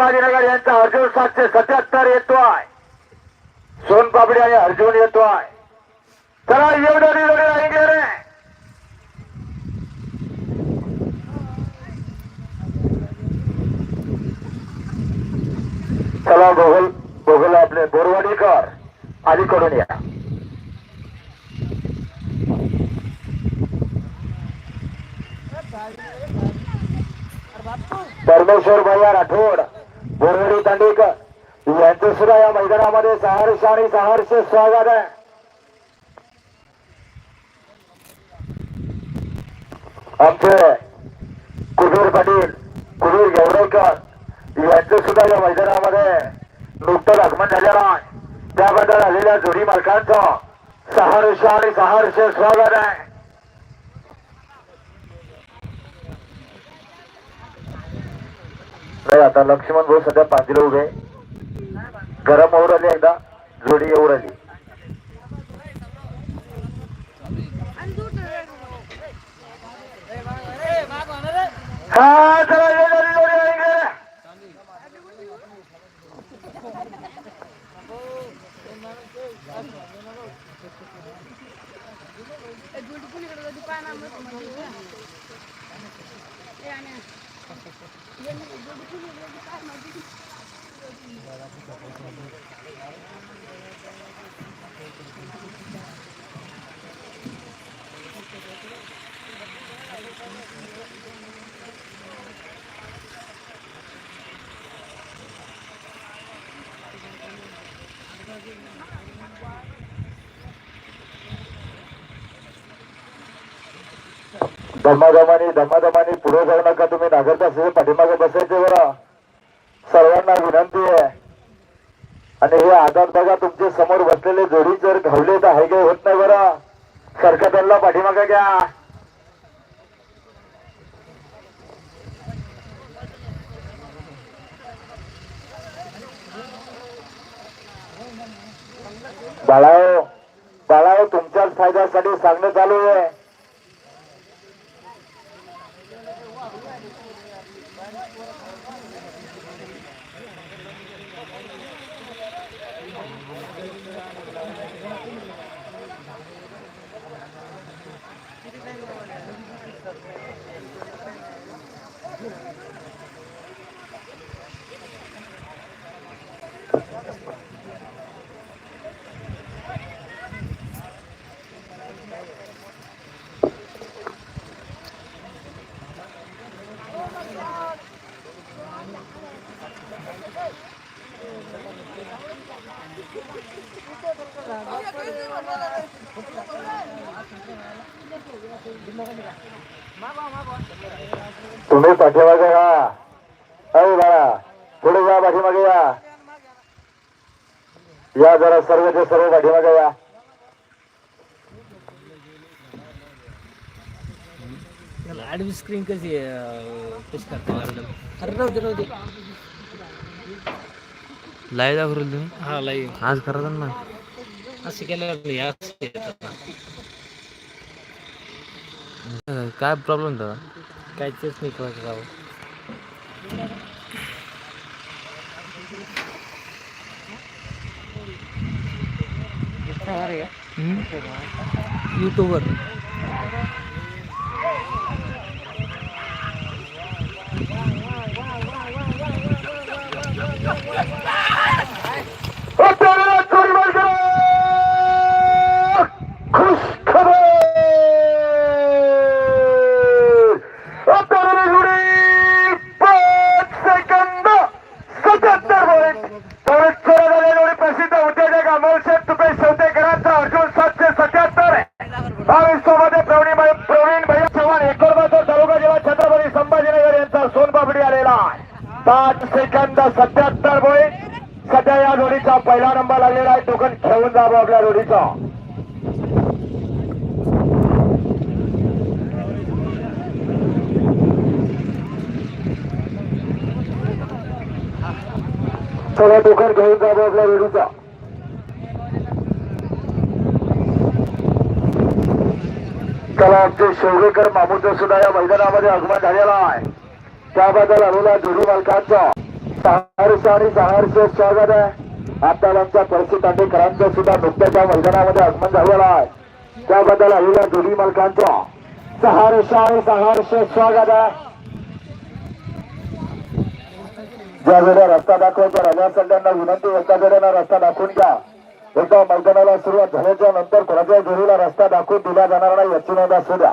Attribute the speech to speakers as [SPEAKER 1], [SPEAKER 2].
[SPEAKER 1] शिवाजीनगर यांचा अर्जुन सातशे सत्याहत्तर येतो आहे सोनपापडी आणि अर्जुन येतो आहे चला एवढं जोडी राहिले रे चला बघल बघल आपले बोरवाडीकर अलीकडून या. परमेश्वर भैया राठोड. बोरवडी दांडेकर. यांचं सुद्धा या मैदानामध्ये सहर्ष आणि सहर्ष स्वागत आहे. आमचे कुबीर पाटील कुबीर गेवरेकर यांचं सुद्धा या मैदानामध्ये नुकतंच आगमन झालेलं आहे. त्याबद्दल आलेल्या जोडी मालकांचं सहर्ष आणि सहर्ष स्वागत आहे. नाही आता लक्ष्मण भाऊ सध्या पांजरे उभे गरम ओर आली एकदा जोडी येऊ आली हा चला ये जोडी जोडी आहे इकडे. दमादमाने दमादमाने पुढे जाऊ नका तुम्ही. नागरता पाठीमागे बसायचे बरं. सर्वांना विनंती आहे. आणि हे आधार बघा तुमचे समोर बसलेले जोडी जर घावले तर हाय काही होत नाही बरं. सरकार त्यांना पाठीमागे घ्या. बाळाओ बाळाओ तुमच्याच फायद्यासाठी सांगणं चालू आहे. तुम्ही पाठीमागे या अरे बाळा पुढे या पाठीमागे या. या जरा सर्वचे सर्व पाठीमागे या.
[SPEAKER 2] आडवी स्क्रीन कशी कशी करता अरे राहू दे राहू दे.
[SPEAKER 3] लाईव्ह दाखवलं तुम्ही?
[SPEAKER 2] हा लाईव्ह
[SPEAKER 3] आज करा ना.
[SPEAKER 2] असं केल्यावर नाही, असं येतात ना.
[SPEAKER 3] काय प्रॉब्लेम होता?
[SPEAKER 2] काय तेच नाही कळत राव युट्यूबवर
[SPEAKER 1] खुश खबर आता जोडी पाच सेकंद सत्याहत्तर पॉईंट परत चोरा झालेली जोडी प्रसिद्ध उद्योजक अमोलशेठ तुपे शेवतेकरांचा अर्जुन सातशे सत्याहत्तर आणि सोबत प्रवीण प्रवीण भैया चव्हाण एकोणबहात्तर तालुका जिल्हा छत्रपती संभाजीनगर यांचा सोनपापडी आलेला आहे. पाच सेकंद सत्याहत्तर पॉईंट सध्या या जोडीचा पहिला नंबर लागलेला आहे. टोकन घेऊन जावं आपल्या जोडीचा. चला टोकन घेऊन जावं आपल्या जोडीचा. त्याला आमचे शेवगेकर मामूचं सुद्धा या मैदानामध्ये आगमन झालेला आहे. त्याबद्दल आलेला जोडी मालकांचा सहर्ष आणि सहर्ष स्वागत आहे. आपल्याच्या परिस्थितीकरांचं सुद्धा नुकत्याच्या मैदानामध्ये आगमन झालेलं आहे. त्याबद्दल आलेल्या दोन्ही मालकांचं सहर्ष आणि सहर्ष स्वागत आहे. ज्या वेळेला रस्ता दाखवायचा रव्या सल्ल्यांना विनंती एका वेळेला रस्ता दाखवून द्या एकदा मैदानाला सुरुवात झाल्याच्यानंतर कोणाच्या जोडीला रस्ता दाखवून दिला जाणार नाही याची नोंद असू द्या.